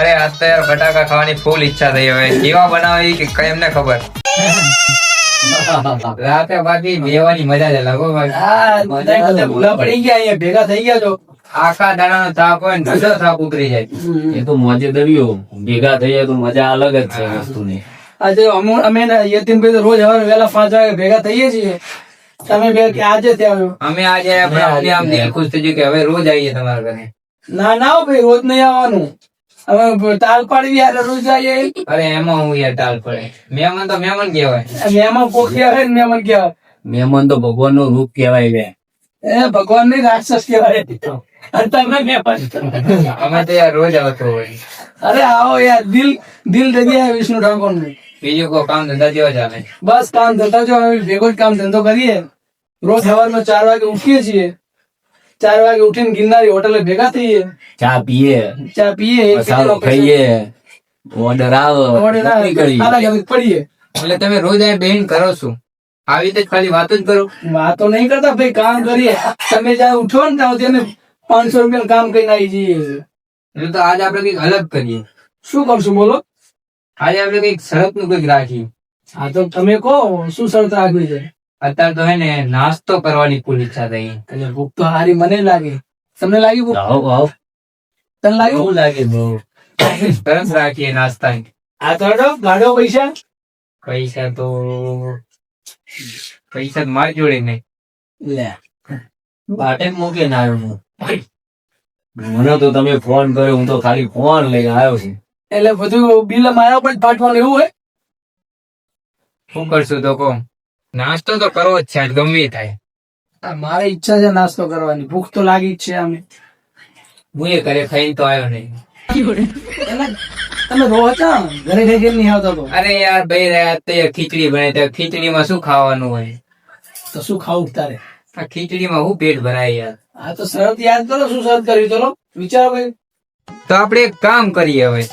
અરે આજ તો યાર બટાકા ખાવાની ફૂલ ઈચ્છા થઈ હવે. કેવા બનાવી કે કઈ એમને ખબર. રાતે બાકી બેવાની મજા જ અલગ હો ભાઈ. બધા બધા ભૂલા પડી ગયા અહીંયા ભેગા થઈ ગયા છો. આખા દાડાનો થાક હોય ને ધજો થાક ઉતરી જાય. એ તો મોજે દરિયો. ભેગા થઈએ તો મજા અલગ જ છે વસ્તુની. આજે અમુ અમે ને યતીનભાઈ તો રોજ હવે વહેલા પાંચ વાગે ભેગા થઈએ છીએ. તમે બે કે આજે ત્યાં અમે આજે આપણે આમ દિલ ખુશ થઈ ગયું કે હવે રોજ આવીએ તમારા ઘરે. ના ના ભાઈ રોજ નહીં આવવાનું. અમે તાલ પાડી યાર રોજ આવીએ અરે એમાં હું યાર ટાલ પડે. મહેમાન તો મહેમાન કહેવાય. મહેમાન પોખી આવે ને મહેમાન કહેવાય. મહેમાન તો ભગવાનનું રૂપ કહેવાય બે એ ભગવાનની રાક્ષસ કહેવાય. અને તમે મહેમાન. અમે તો યાર રોજ આવતો હોય. અરે આવો યાર. દિલ દિલ દરિયા વિષ્ણુ ઠાકોરનું બીજું કોઈ કામ ધંધા જેવા ચાલે? બસ કામ ધંધા જો અમે ભેગો જ કામ ધંધો કરીએ. રોજ સવારમાં ચાર વાગે ઉઠીએ છીએ. ચાર વાગે ઉઠીને ગિરનારી હોટલે ભેગા થઈએ. ચા પીએ. ચા પીએ મસાલો ખાઈએ. ઓર્ડર આવે ઓર્ડર આવે, પડીએ. એટલે તમે રોજ આ બેન કરો છો. આવી રીતે ખાલી વાત જ કરો. વાતો નહીં કરતા ભાઈ કામ કરીએ. તમે જ્યાં ઉઠો ને ત્યાં સુધી અમે પાંચસો રૂપિયા કામ કરીને આવી જઈએ એટલે તો આજે આપણે કંઈક અલગ કરીએ. શું કરશું બોલો? આજે આપણે કંઈક શરતનું કંઈક રાખીએ. હા તો તમે કહો શું શરત રાખવી છે? અત્યારે તો હે ને નાસ્તો કરવાની ફૂલ ઈચ્છા થઈ. એટલે ભૂખ તો હારી મને લાગે. તમને લાગી ભૂખ? આવ આવ. તને લાગ્યું? બહુ લાગે બહુ. સરસ રાખીએ નાસ્તા. આ તો ગાડો પૈસા. પૈસા તો પૈસા તો મારી જોડે નહીં. લે. બાટે મૂકે નાનું મને તો તમે ફોન કર્યો હું તો ખાલી ફોન લઈને આવ્યો છું. એટલે બધું બિલ મારા પર ફાટવાનું એવું હોય? શું કરશું તો કહો? નાસ્તો તો કરવો જ છે ગમે થાય. મારે ઈચ્છા છે નાસ્તો કરવાની. ભૂખ તો લાગી જ છે અમે હું એ ઘરે ખાઈને તો આવ્યો નહીં. તમે રોચા ઘરે ઘરે કેમ નહીં આવતા તો? અરે યાર ભાઈ રહ્યા તો ખીચડી બને તો ખીચડીમાં શું ખાવાનું હોય? તો શું ખાવું તારે? આ ખીચડીમાં હું પેટ ભરાય યાર. આ તો શરત યાદ કરો શું શરત કર્યું ચલો વિચારો ભાઈ. તો આપણે એક કામ કરીએ હવે.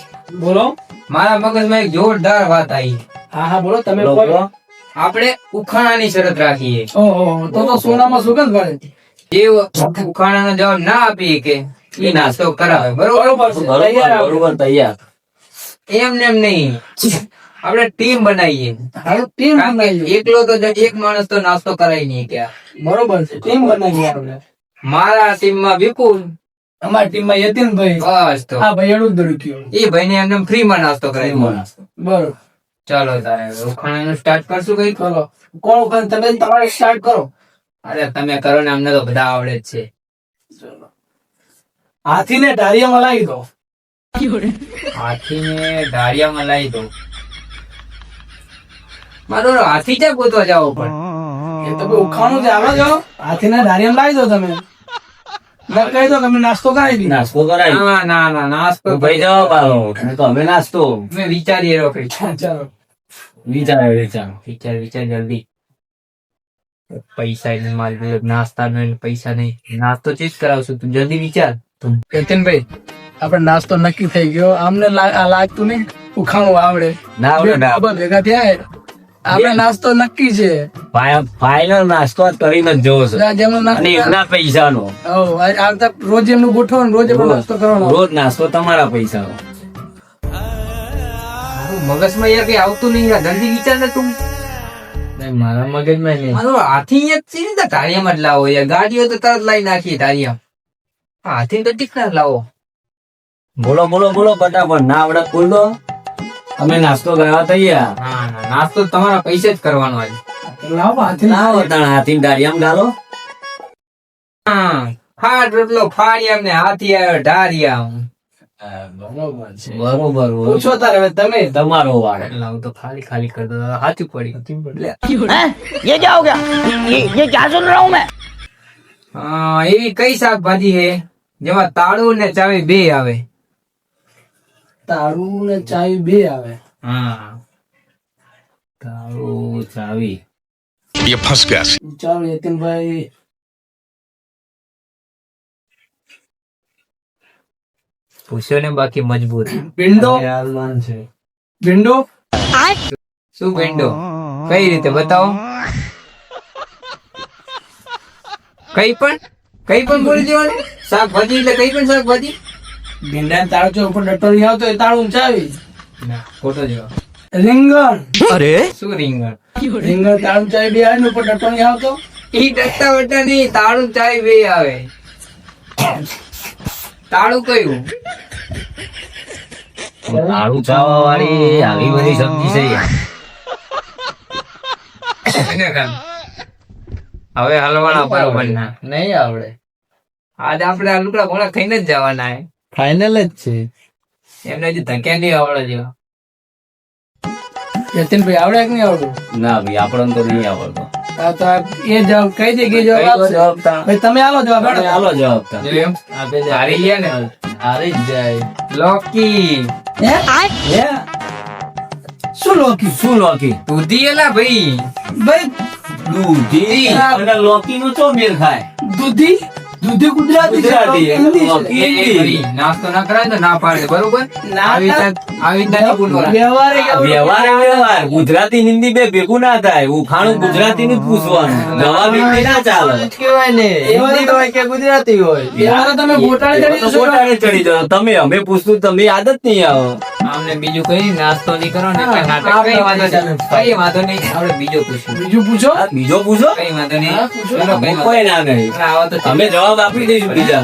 બોલો. મારા મગજમાં એક જોરદાર વાત આવી. હા હા બોલો. તમે બોલો. આપણે ઉખાણાની શરત રાખીએ. ઓહો તો તો સોનામાં સુગંધ પડે જે ઉખાણાનો જવાબ ના આપી કે એ નાસ્તો કરાવે બરોબર? બરોબર તૈયાર બરોબર તૈયાર. એમ ને એમ નહીં. આપણે ટીમ બનાવીએ. ટીમ કે એકલો તો એક માણસ તો નાસ્તો કરાવી નહીં ક્યાં. બરોબર છે ટીમ બનાવીએ આપણે. મારા ટીમમાં વિપુલ. અમારી ટીમમાં યતિનભાઈ. બસ તો. હા ભાઈ એડું દડુક્યું એ ભાઈને એમને ફ્રીમાં નાસ્તો કરાવી બરોબર. ચાલો તારે ઉખાણાનું સ્ટાર્ટ કરશું કઈ કરો? કોણ કોણ તમે તમારે સ્ટાર્ટ કરો. અરે તમે કરો ને અમને તો બધા આવડે જ છે. હાથીને ઢારિયામાં લાવી દો. હાથીને ધારિયામાં લાવી દો. મારો હાથી ક્યાં ગોતવા જાવ પણ? એ તો ઉખાણું છે. આવો જો હાથીને ઢારિયામાં લાવી દો તમે. કહી દો તમે નાસ્તો કરાવી નાસ્તો કરાય ના ના ના નાસ્તો ભાઈ જવાબ આવો તો અમે નાસ્તો. મેં વિચારીએ રહ્યો કઈ. ચાલો. વિચાર વિચાર વિચાર વિચાર જલ્દી. પૈસા ને મારી નાસ્તા નો પૈસા નહીં. નાસ્તો ચીજ કરાવશું તું જલ્દી વિચાર. યતીનભાઈ આપણે નાસ્તો નક્કી થઈ ગયો. આમને લાગતું નહીં. ઉખાણું આવડે. ના આવડે, ના ભેગા થયા આપણે નાસ્તો નક્કી છે. ફાઇનલ નાસ્તો કરીને જ જોવો છે. અને નો એમના પૈસાનો. આવતા રોજ એમનું ગોઠવો રોજ એમનો નાસ્તો કરવાનો. રોજ નાસ્તો તમારા પૈસાનો. મગજમાં યાર કઈ આવતું નહીં યાર. જલ્દી વિચાર ને તું. નહીં, મારા મગજમાં નહીં. મારો હાથી એક છે ને તો જ લાવો યાર. ગાડીઓ તો તરત લાવી નાખીએ ટાળિયા હાથી તો ટીકના લાવો. બોલો બોલો બોલો ફટાફટ. ના આવડે દો. અમે નાસ્તો કરવા તૈયાર. ના ના નાસ્તો તમારા પૈસે જ કરવાનો આજે. લાવો હાથી લાવો તણ હાથી દાડિયામ ગાલો. હા ફાટ રોટલો ફાડિયા ને હાથી આવ્યો ઢારિયા બરોબર છે બરોબર પૂછો તારે હવે તમે તમારો વાળ લાવ તો ખાલી ખાલી કરી દો હાચું પડી હા એવી કઈ શાકભાજી છે જેમાં તાળું ને ચાવી બે આવે તાળું ને ચાવી બે આવે હા તારું ચાવી ये फंस गया ચાલો યતીનભાઈ પૂછ્યો ને બાકી મજબૂત. વિન્ડો? યાદમાન છે. વિન્ડો? શું વિન્ડો? કઈ રીતે? બતાવો. કઈ પણ? કઈ પણ બોલી દેવાનું? શાકભાજી એટલે કઈ પણ શાકભાજી? ભીંડા તાળું જો ઉપર ડટ્ટો નહીં આવતો એ તાળું ઊંચાવી ના ખોટો જવાબ. રીંગણ. શું રીંગણ? રીંગણ તાળું ચાય બે આવે ને ઉપર ડટ્ટો નહીં આવતો ઈ ડટ્ટા વટ્ટા નહીં તાળું ચાય બે આવે. તાળું કયું? તાળું ચાવા વાળી આવી બધી સબ્જી છે. હવે હલવાના બરોબર ના નહીં આવડે. આજે આપણે આ લુકડા ઘોડા ખાઈને જ જવાના હે. ફાઇનલ જ છે. એમને હજી ધક્યા નહીં આવડે જેવા યતીનભાઈ આવડે કે નહીં આવડતું ના ભાઈ આપણને તો નહીં આવડતો. એ જવાબ કહી દે જવાબ જવાબ ભાઈ તમે આલો જવાબ તમે આલો જવાબ એમ. આપે હારી ગયા ને? હારી જાય. લોકી હે? હે? શું લોકી શું લોકી દૂધી એલા ભાઈ. ભાઈ દૂધી? અને લોકી નું ચો મેળ ખાય? દૂધી? દૂધી ગુજરાતી હિન્દી નાસ્તો ના કરાય તો ના પાડે બરોબર? આવી. વ્યવહારે ગુજરાતી હિન્દી બે ભેગું ના થાય. ઉખાણું ગુજરાતી નું જ પૂછવાનું. જવાબ હિન્દી ના ચાલે. વ્યવહારે તમે- કે ગુજરાતી હોય. તમે ગોટાળે ચડી જાઓ. તમે અમે પૂછતું તમે આદત નહીં આવે. આમને બીજું કઈ નાસ્તો નહીં કરો ને નાટક કઈ વાંધો નહીં. કઈ વાંધો નહીં. આપણે બીજો પૂછો. બીજું પૂછો? બીજો પૂછો? કઈ વાંધો નહીં. કોઈ ના નહીં. આવો તો અમે જવાબ આપી દઈશું બીજા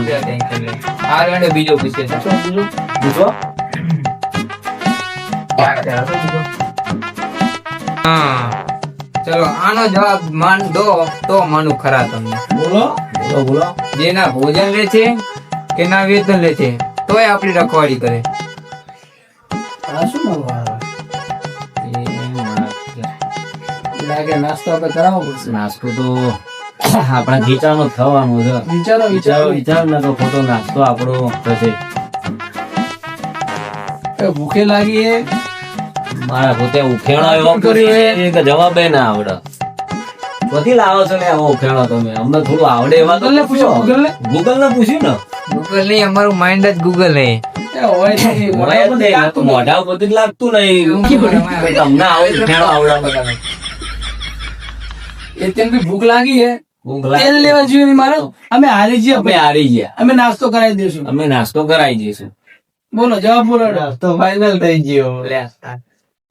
આ રેડો બીજો પૂછે પૂછો હા ચલો આનો જવાબ માન દો તો માનું ખરા તમને. બોલો. બોલો બોલો. જેના ભોજન લે છે કે ના વેતન લે છે તોય આપણી રખવાડી કરે. આ શું લાગે નાસ્તો આપણે કરાવવો પડશે. નાસ્તો તો આપણા ખીચાનો જ થવાનો છે. વિચારો વિચારો. વિચારો ના તો ખોટો નાસ્તો આપણો થશે. એ ભૂખે લાગી એ મારા પોતે ઉખેણો એવો કર્યો કે જવાબ એ ના આવડે. બધી લાવો છો ને એવો ઉખેણો તમે. અમને થોડું આવડે એવા તો પૂછો, ગૂગલ ને? પૂછ્યું ને? ગૂગલ નહીં અમારું માઇન્ડ જ ગૂગલ નહીં, મોઢા ઉપર લાગતું નહીં, તમને આવડે એ ભૂખ લાગી છે ભૂખ તેલ લેવા જોઈએ મારે અમે હારી જઈએ અમે હારી ગયા અમે નાસ્તો કરાવી દઈશું અમે નાસ્તો કરાવી દઈશું બોલો જવાબ બોલો નાસ્તો ફાઈનલ થઈ ગયો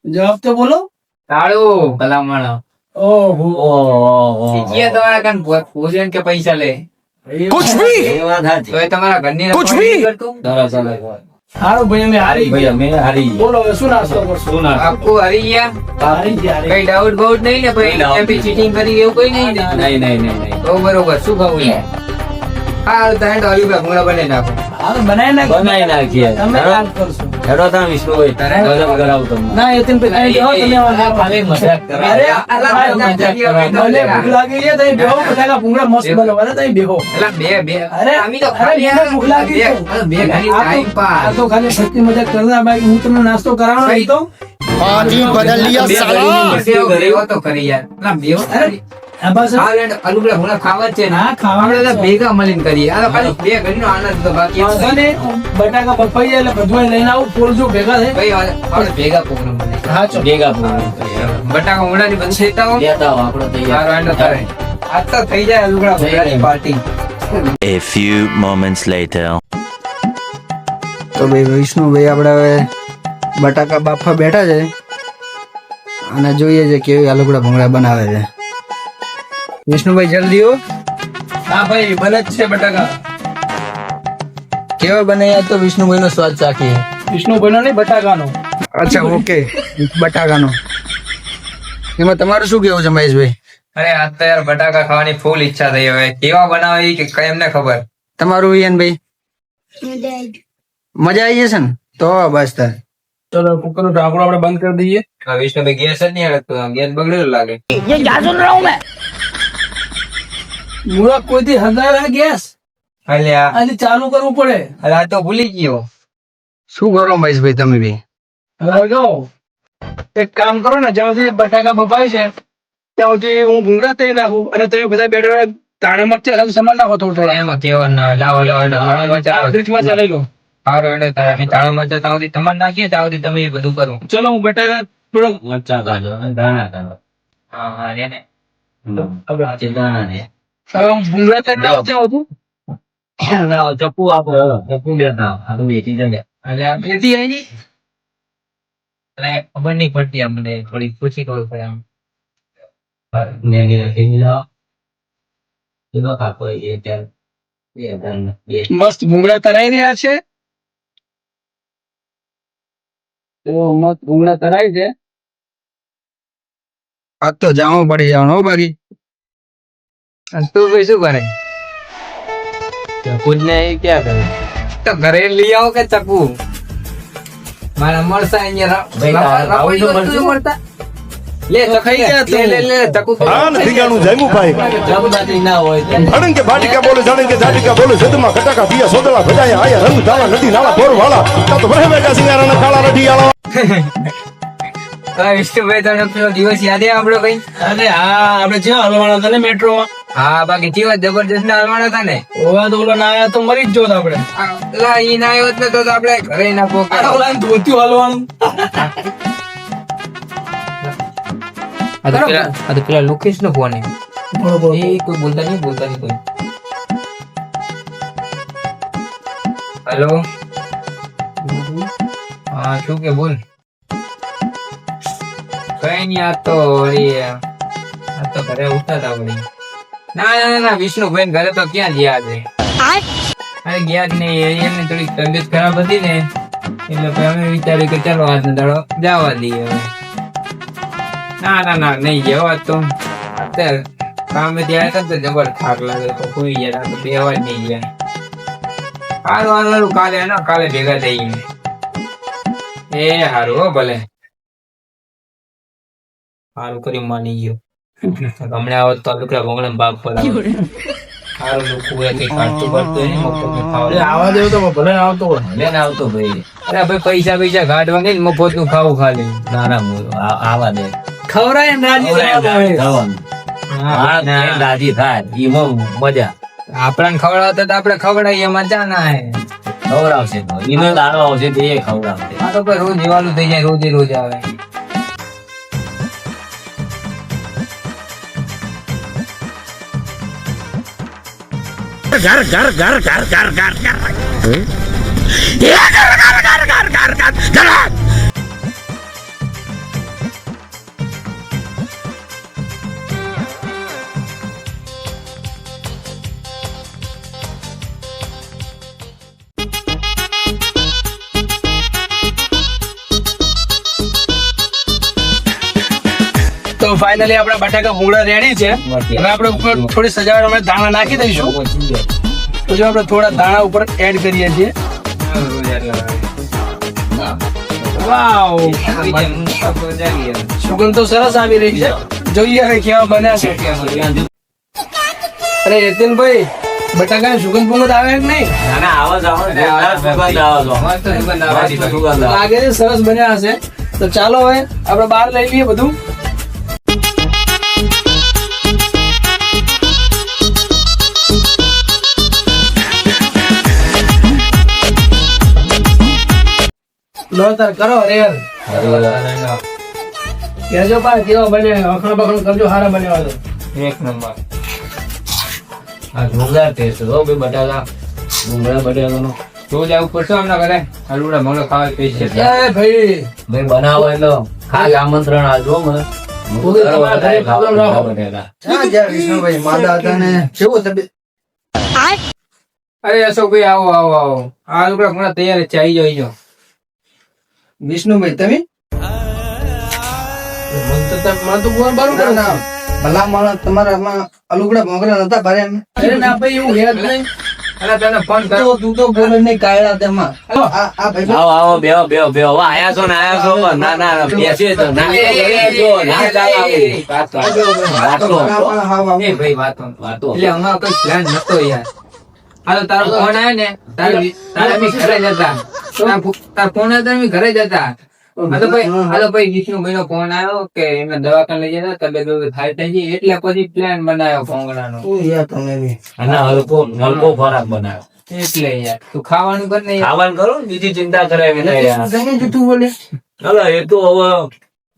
જવાબ તો બોલો તાળું ભલામણ ઓહો ઓહો તમારા કાન ભોજન કે પૈસા લે એ વાત સાચી. તો તમારા ઘરની કરતું સરસ. હારું ભાઈ અમે હારી ભાઈ ગયા. અમે હારી બોલો હવે શું નાસ્તો કરશો? શું નાસ્તો? આખું હારી ગયા. હારી ગયા કઈ ડાઉટ બાઉટ નહીં ને ભાઈ? એમ ચીટિંગ કરી એવું કઈ નહીં ને. નહીં નહીં નહીં બરોબર શું ખાવું છે? હાલ તને કરતા બાકી હું તમને નાસ્તો કરાવવાનો બદલ લિયા સાલા તો કરી યાર ને. ભેગા મળીને કરીએ. આ તો ખાલી આનંદ તો બાકી બટાકા બફાઈ જાય એટલે બધું લઈને આવું પોલજો ભેગા થાય. કઈ ભેગા પ્રોગ્રામ બટાકા ઉંડાની બંધ લેતા તૈયાર. આજ તો થઈ જાય લુગડા ભૂંગળાની party. A few moments later. તો ભાઈ વિષ્ણુભાઈ આપણે હવે બટાકા બાફા બેઠા છે. અને જોઈએ છે કેવી આલુગડા ભૂંગળા બનાવે છે. વિષ્ણુભાઈ જલ્દી હો હા ભાઈ બને જ છે બટાકા કેવા બને યાર તો વિષ્ણુભાઈ નો સ્વાદ ચાખીએ વિષ્ણુભાઈ નો નહીં બટાકાનો અચ્છા ઓકે બટાકાનો એમાં તમારું શું કેવું છે મહેશભાઈ અરે આજ તો યાર બટાકા ખાવાની ફૂલ ઈચ્છા થઈ હવે કેવા બનાવે ઈ કે કઈ એમને ખબર તમારું વિયનભાઈ મજા આવી જશે ને તો બસ તાર ચલો કુકરનું ઢાંકણું આપણે બંધ કરી દઈએ વિષ્ણુભાઈ ગેસ જ નહીં હડકતું ગેસ બગડેલું લાગે મૂળા કોઈથી હગાવ્યા ગેસ? અલ્યા. અને ચાલુ કરવું પડે. અરે આ તો ભૂલી ગયો. શું કરો મહેશભાઈ તમે બી? હવે જો એક કામ કરો ને જ્યાં સુધી બટાકા બફાય છે ત્યાં સુધી હું ભૂંગળા તરી નાખું અને તમે બધા બેઠા તાણે મરચા સાથે સમાન નાખો થોડું થોડું. એમાં કેવા ના લાવો લાવો લાવો ચાલી. લો. સારો એટલે તારે અમે તાળો મરચા ત્યાં સુધી તમારે નાખીએ ત્યાં સુધી તમે એ બધું કરો. ચલો હું બટાકા થોડોક મરચાં કાઢો દાણા કાઢો. હા હા ને. હમ. આજે ની. ખબર નહીં પડતી અમને થોડી પૂછી પડે આમ. કાકો એ ત્યાં બે હજાર ને બે. મસ્ત ભૂંગળા તરાઈ રહ્યા છે. તો મસ્ત ભૂંગળા તરાય છે. આજ તો જામો પડી જવાનો હો બાકી. અને તું ભાઈ શું કરે? ને એ ક્યાં કરે? તો ઘરે લઈ આવો કે ચકુ? મારા મળતા અહીંયા જો મળતું મળશે? મળતા? લે ચકુ ગયા લે લે લે ચકુ. આ નથી ગાણું જમ્યું ભાઈ. જમવાથી ના હોય તો. કે ભાટિકા બોલે જાણે કે જાટિકા બોલે સદમાં કટાકા પિયા સોદળા ભજાયા આયા રંગ ધાવા નદી નાળા બોર વાળા તા તો વહે બેઠા સિંગારાના કાળા લઢી આળા વિષ્ણુભાઈ તને પેલો દિવસ યાદ આવે આપણો કઈ અરે હા આપણે જ્યાં હલવાના હતા ને મેટ્રોમાં? હા બાકી જીવા જબરજસ્ત ના હાલવાના હતા ને? ઓવા તો ઓલો ના તો મરી જ જોત આપણે. લા ઈ ના આવ્યો ને તો આપણે ઘરે ના પોકા ઓલા ધોત્યું હલવાનું. આ તો પેલા આ તો પેલા લોકેશ નો ફોન એ કોઈ બોલતા નહીં બોલતા નહીં કોઈ. હેલો હા શું કે બોલ? કઈ નહીં આ તો આ તો ઘરે ઉઠતા હતા ના ના ના, વિષ્ણુભાઈ ઘરે તો ક્યાં ગયા છે? અરે ગયા જ નહીં એમની થોડી તબિયત ખરાબ હતી ને એટલે અમે વિચાર્યું કે ચાલો આજનો દાડો જવા દઈએ ના ના ના નહીં જવા તો. અત્યારે કામે ત્યાં હતા તો જબર થાક લાગે તો કોઈ ગયા તો બે અવાજ નહીં ગયા. હારું હારું હારું કાલે હે કાલે ભેગા થઈએ. એ હારું હો ભલે. હારું કરી માની ગયો. હમણાં આવત તો લુકડા ભોંગળા ભાગ પર આવે. લુકું એ કઈ કાઢતું પડતું નહીં મફતનું આવા દેવું તો ભલે આવતો હોય. આવતો ભાઈ. અરે ભાઈ પૈસા પૈસા કાઢવા નહીં મફતનું ખાવું ખાલી. ના ના આવા દે. ખવરાય એમ રાજી હા, રાજી થાય. એમાં મજા. આપણાને ખવડાવતા તો આપણે ખવડાવીએ મજા ના હે ખવડાવશે એનો દાડો આવશે તે ખવડાવશે. આ તો રોજ એવાનું થઈ જાય રોજે રોજ આવે. gar gar gar gar gar gar gar. Hm? Ya, gar, gar, gar gar gar gar gar gar. Jalan. તો ફાઇનલી આપણા બટાકા ભૂંગળા રેડી છે. હવે આપણે ઉપર થોડી સજાવટ અમે દાણા નાખી દઈશું. તો જો આપણે થોડા દાણા ઉપર એડ કરીએ છીએ. વાવ સુગંધ તો સરસ આવી રહી છે. જોઈએ હવે કેવા બન્યા છે. અરે યતિનભાઈ બટાકા સુગંધ પુગંધ આવે કે નહીં? ના ના આવા જ આવા ને. જોરદાર સુગંધ આવે સુગંધ આવે. સુગંધ આવે. લાગે છે સરસ બન્યા હશે. તો ચાલો હવે આપણે બહાર લઈ લઈએ બધું. લો તાર કરો રેલ. કેજો પા કેવો બને અખણ બખણ કરજો હારા હોય તો. એક નંબર. આ જોરદાર ટેસ્ટ છે હો બે બટાકા. ભૂંગળા બટાકાનો. રોજ આવું પડશે અમને ઘરે? હલવડા મોડો ખાવા પૈસે એ ભાઈ. ભાઈ બનાવો એટલે. ખાલી આમંત્રણ આલજો મને. તો અરે અશોકભાઈ આવો આવો આવો. આ લોકો ઘણા તૈયાર છે. આવી જાઓ. વિષ્ણુભાઈ તમે ભલા માણસ તમારામાં અલુગડા નતા ભરે એમ અરે ના ભાઈ એવું યાદ નહીં અરે તને ફોન કરો તું તો બોલે નહીં કાયડા તેમાં આ આ ભાઈ આવો આવો બેહો બેહો બેહો આયા છો ને આયા છો ના ના તો ના બેસીએ ના આવું. વાતો. વાતો. હા, હા, હા. એ ભાઈ વાતો વાતો. એટલે અમારો કોઈ પ્લાન નતો યાર આ તારો ફોન આવ્યો ને તારે જતા તારો ફોન આવ્યો ઘરે જતા હાલો ભાઈ હાલો ભાઈ વિષ્ણુભાઈ નો ફોન આવ્યો કે એમને દવાખાને લઈ જતા તબિયત બબિયત હારી થઈ ગઈ એટલે પછી પ્લાન બનાવ્યો ભોંગડાનો નો તમે બી. હલકો હલકો ખોરાક બનાવ્યો એટલે યાર તું ખાવાનું કર ને. ખાવાનું કરો બીજી ચિંતા કરાવી યાર. જૂઠું બોલે? ચાલો એ તો હવે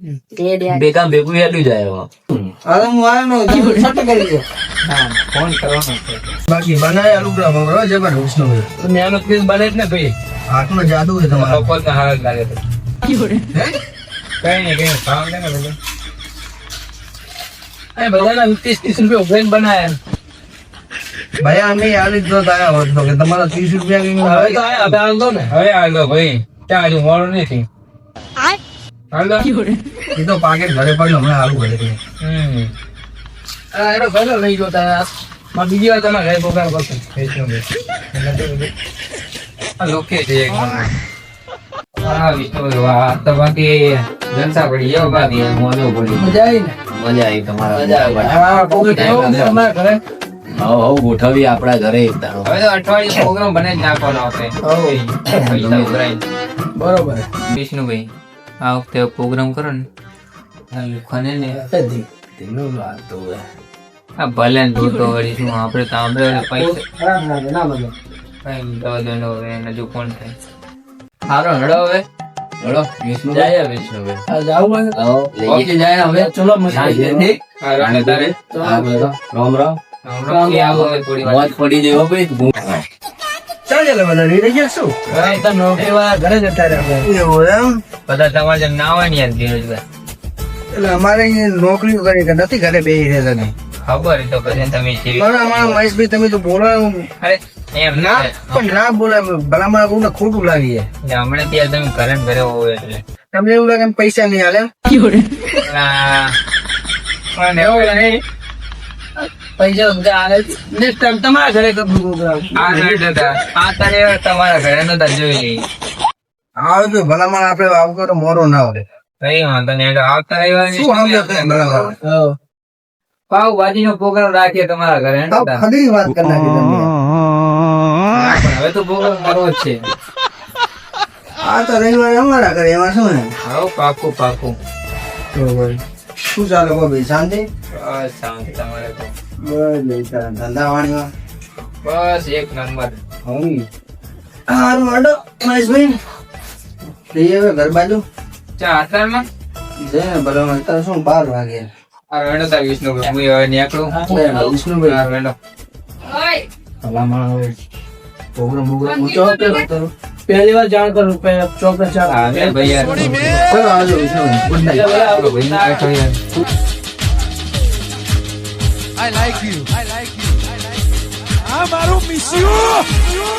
ભેગા ભેગું હેડું જાય હવે. હું આવ્યો ને તમે છટ કરી દો. હા ફોન કરવાનો બાકી બનાય આલુગડા ભંગડા જબર વિષ્ણુભાઈ તો મેનો કેસ બને જ ને ભાઈ. હાથમાં જાદુ છે તમારો. સપોઝ હાલ જ લાગે છે. કઈ નહીં કઈ ભાવ ને બધું એ બધાના વીસ ત્રીસ રૂપિયા ઉભરાઈને બનાયા ભાઈ અમે આલી જ તો આયા હોત તો કે તમારા ત્રીસ રૂપિયા હવે તો હવે હાલ દો ને. હવે હાલ દો ભાઈ. ત્યાં હજુ મોડું નથી. હાલ એ તો પાકે ઘરે પડ્યો હમણાં સારું ઘરે પડ્યું. એનો લઈ ગયો તારે. માં બીજી વાર તમે ઘરે પ્રોગ્રામ કરશો. લોકે છે એક હા વિષ્ણુ વાહ આ જલસા પડી ગયો બાકી મોજો પડી. મજા આવી ને? મજા આવી તમારા મજા આવી. ઘરે. હવ ગોઠવી આપણા ઘરે. હવે તો અઠવાડિયું પ્રોગ્રામ બને જ નાખવાનો આપણે પૈસા. બરોબર. વિષ્ણુભાઈ આ વખતે પ્રોગ્રામ કરો ને આ લુખાને ને તેનું આ ભલે ને જોતો વળી શું આપણે તો આપણે પૈસા ના લાગે કઈ દવા હવે એને જો કોણ થાય. સારો હડો હવે. ચલો, વિષ્ણુ. જાય વિષ્ણુ આ જાવું હવ. ઓકે જાય હવે. ચલો ના, હા રાણે તારે. હા, બોલો. રામ રામ. આવો થોડી વાર પડી જાય ભાઈ. ચાલ ચાલે બધા રેડી ગયા શું? તો નોકરી ઘરે જતા રહે એવું એમ? બધા તમારે જેમ ના હોય ને યાર ધીરજભાઈ એટલે અમારે અહીંયા નોકરીઓ કરી કે નથી ઘરે બેસી રહેતા નહીં ખબર તો પછી તમે પણ અમારા મહેશભાઈ તમે તો બોલો અરે એમ ના પણ ના બોલે ભલા મારા બહુ ખોટું લાગી જાય હમણાં ત્યાં તમે ઘરે ઘરે એટલે. તમને એવું લાગે પૈસા નહીં હાલે પણ એવું નહીં. પૈસા તમારા ઘરે તમારા ઘરે નતા જોઈ આવે તો મારા આવું કરો મોરો ના આવે કઈ વાંધો નહીં આવતા આવ્યા ને પ્રોગ્રામ રાખીએ તમારા ઘરે? ખરી વાત કરી હવે તો પ્રોગ્રામ મારો જ છે. આ તો રવિવારે અમારા ઘરે એમાં શું ને? હા પાકું પાકું. શું ચાલે ભાઈ શાંતિ? શાંતિ તમારે તો. બસ ભાઈ તારા ધંધા વાણીમાં બસ એક નંબર. હારું હાડો મહેશભાઈ. જઈએ હવે ઘર બાજુ. ચા અત્યારમાં જઈ ને ભલે અત્યારે શું બાર વાગે. આ વેણો તાર વિષ્ણુભાઈ હું હવે નીકળું. વિષ્ણુભાઈ. હા, વેણો. ભલા હવે પ્રોગ્રામ પ્રોગ્રામ ઊંચો હતો પહેલી વાર જાણ કરું ચોક્કસ જાણ હા, ભાઈ યાર. ચલો આવજો Vishnubhai. Good I like you. I like you. I like you. I like you. I you. I you.